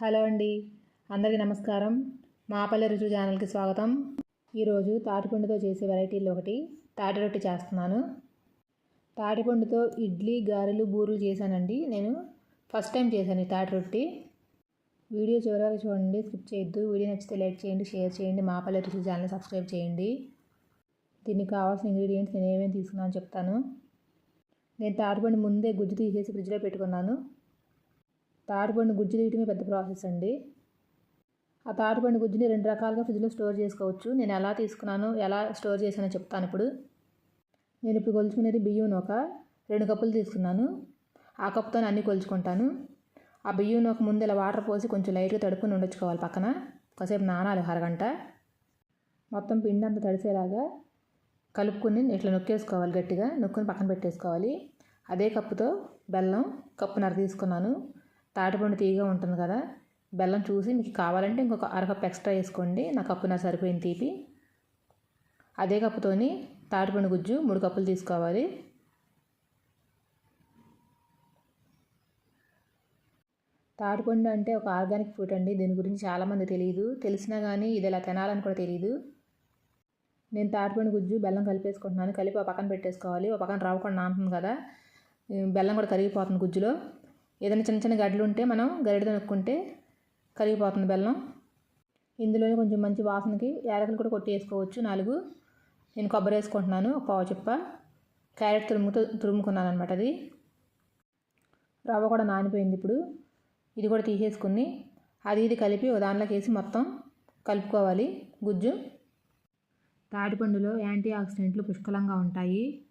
Hello అండి. అందరికీ నమస్కారం. మాపల్లె రుచు ఛానల్కి స్వాగతం. ఈరోజు తాటిపండుతో చేసే వెరైటీలు ఒకటి తాటి రొట్టె చేస్తున్నాను. తాటిపండుతో ఇడ్లీ గారెలు బూరెలు చేశానండి. నేను ఫస్ట్ టైం చేశాను ఈ తాటి రొట్టి. వీడియో చివరి వరకు చూడండి స్కిప్ చేయొద్దు. వీడియో నచ్చితే లైక్ చేయండి షేర్ చేయండి మాపల్లె రుచు ఛానల్ సబ్స్క్రైబ్ చేయండి. దీనికి కావాల్సిన ఇంగ్రీడియంట్స్ నేను ఏమేమి తీసుకున్నాను చెప్తాను. నేను తాటిపండు ముందే గుజ్జు తీసేసి ఫ్రిడ్జ్లో పెట్టుకున్నాను. తాటిపండు గుజ్జు తీయటమే పెద్ద ప్రాసెస్ అండి. ఆ తాటిపండు గుజ్జుని రెండు రకాలుగా ఫ్రిడ్జ్లో స్టోర్ చేసుకోవచ్చు. నేను ఎలా తీసుకున్నాను ఎలా స్టోర్ చేశానో చెప్తాను ఇప్పుడు. నేను ఇప్పుడు కొలుచుకునేది బియ్యం ఒక రెండు కప్పులు తీసుకున్నాను. ఆ కప్పుతో అన్నీ కొలుచుకుంటాను. ఆ బియ్యం ఒక ముందు ఇలా వాటర్ పోసి కొంచెం లైట్గా తడుపుని ఉండొచ్చుకోవాలి పక్కన. కాసేపు నానాలి అరగంట. మొత్తం పిండి అంతా తడిసేలాగా కలుపుకుని ఇట్లా నొక్కేసుకోవాలి గట్టిగా. నొక్కుని పక్కన పెట్టేసుకోవాలి. అదే కప్పుతో బెల్లం కప్పున్నర తీసుకున్నాను. తాటిపండు తీగ ఉంటుంది కదా బెల్లం చూసి మీకు కావాలంటే ఇంకొక అరకప్పు ఎక్స్ట్రా వేసుకోండి. నా కప్పున్నర సరిపోయింది తీపి. అదే కప్పుతోని తాటిపండు గుజ్జు మూడు కప్పులు తీసుకోవాలి. తాటిపండు అంటే ఒక ఆర్గానిక్ ఫ్రూట్ అండి. దీని గురించి చాలామంది తెలియదు తెలిసినా కానీ ఇది ఎలా తినాలని కూడా తెలియదు నేను తాటిపండు గుజ్జు బెల్లం కలిపేసుకుంటున్నాను. కలిపి ఆ పక్కన పెట్టేసుకోవాలి. ఒక పక్కన రావు కూడా నానుతుంది కదా. బెల్లం కూడా కరిగిపోతుంది గుజ్జులో. ఏదైనా చిన్న చిన్న గడ్డలు ఉంటే మనం గరిటతో నొక్కుంటే కరిగిపోతుంది బెల్లం. ఇందులోనే కొంచెం మంచి వాసనకి యాలకులు కూడా కొట్టి వేసుకోవచ్చు నాలుగు. నేను కొబ్బరి వేసుకుంటున్నాను ఒక పావు చెప్ప. క్యారెట్ తురుముతో తురుముకున్నాను అనమాట అది. రవ్వ కూడా నానిపోయింది ఇప్పుడు. ఇది కూడా తీసేసుకుని అది ఇది కలిపి ఒక వేసి మొత్తం కలుపుకోవాలి. గుజ్జు. తాటిపండులో యాంటీ ఆక్సిడెంట్లు పుష్కలంగా ఉంటాయి.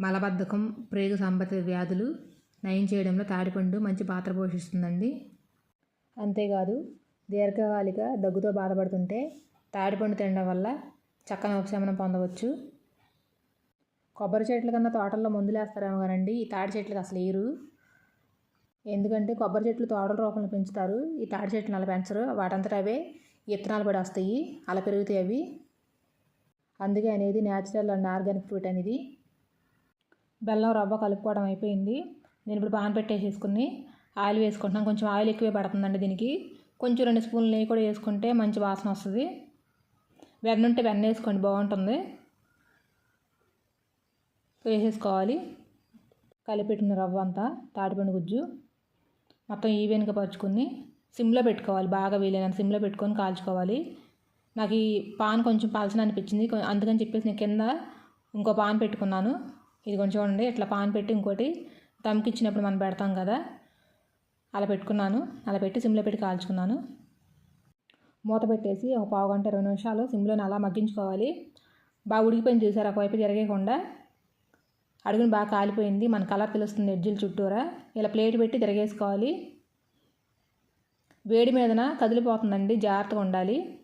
మలబద్ధకం ప్రేగు సంబంధిత వ్యాధులు నయం చేయడంలో తాటిపండు మంచి పాత్ర పోషిస్తుందండి. అంతేకాదు దీర్ఘకాలిక దగ్గుతో బాధపడుతుంటే తాటిపండు తినడం వల్ల చక్కని ఉపశమనం పొందవచ్చు. కొబ్బరి చెట్ల కన్నా తోటల్లో మందులేస్తారేమో కానండి ఈ తాటి చెట్లకు అసలు ఏరు. ఎందుకంటే కొబ్బరి చెట్లు తోటల రూపంలో పెంచుతారు ఈ తాటి చెట్లు అలా పెంచరు వాటంతట అవే విత్తనాలు పడి వస్తాయి అలా పెరుగుతాయి అవి. అందుకే అనేది న్యాచురల్ అండ్ ఆర్గానిక్ ఫ్రూట్ అనేది. బెల్లం రవ్వ కలుపుకోవడం అయిపోయింది. నేను ఇప్పుడు పాన్ పెట్టేసేసుకుని ఆయిల్ వేసుకుంటున్నాను. కొంచెం ఆయిల్ ఎక్కువే పడుతుందండి దీనికి. కొంచెం రెండు స్పూన్లు నెయ్యి కూడా వేసుకుంటే మంచి వాసన వస్తుంది. వెన్న ఉంటే వెన్న వేసుకోండి బాగుంటుంది. వేసేసుకోవాలి. కలిపెట్టిన రవ్వ అంతా తాటిపండు గుజ్జు మొత్తం ఈవెన్గా పరుచుకుని సిమ్లో పెట్టుకోవాలి. బాగా వీలైనంత సిమ్లో పెట్టుకొని కాల్చుకోవాలి. నాకు ఈ పాన్ కొంచెం పలచన అనిపించింది. అందుకని చెప్పేసి నేను కింద ఇంకో పాన్ పెట్టుకున్నాను. ఇది కొంచెం చూడండి ఇట్లా పాన్ పెట్టి ఇంకోటి దమ్కిచ్చినప్పుడు మనం పెడతాం కదా అలా పెట్టుకున్నాను. అలా పెట్టి సిమ్లో పెట్టి కాల్చుకున్నాను. మూత పెట్టేసి ఒక పావు గంట ఇరవై నిమిషాలు సిమ్లోని అలా మగ్గించుకోవాలి. బాగా ఉడికిపోయింది చూసారు? ఒకవైపు తిరగకుండా. అడుగుని బాగా కాలిపోయింది. మన కలర్ తెలుస్తుంది ఎడ్జిల్ చుట్టూరా. ఇలా ప్లేట్ పెట్టి తిరగేసుకోవాలి. వేడి మీదన కదిలిపోతుందండి. జాగ్రత్తగా ఉండాలి.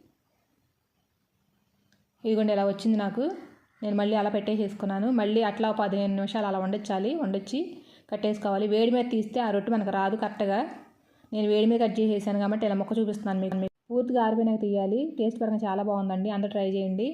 ఇదిగోండి ఇలా వచ్చింది నాకు. నేను మళ్ళీ అలా పెట్టేసేసుకున్నాను. మళ్ళీ అట్లా పదిహేను నిమిషాలు అలా వండించాలి. వండొచ్చి కట్టేసుకోవాలి. వేడి మీద తీస్తే ఆ రొట్టె మనకు రాదు కరెక్ట్గా. నేను వేడి మీద కట్ చేసేసాను కాబట్టి ఇలా మొక్క చూపిస్తున్నాను మీకు. పూర్తిగా ఆరిపోయినాక తీయాలి. టేస్ట్ పరంగా చాలా బాగుందండి. అందరూ ట్రై చేయండి.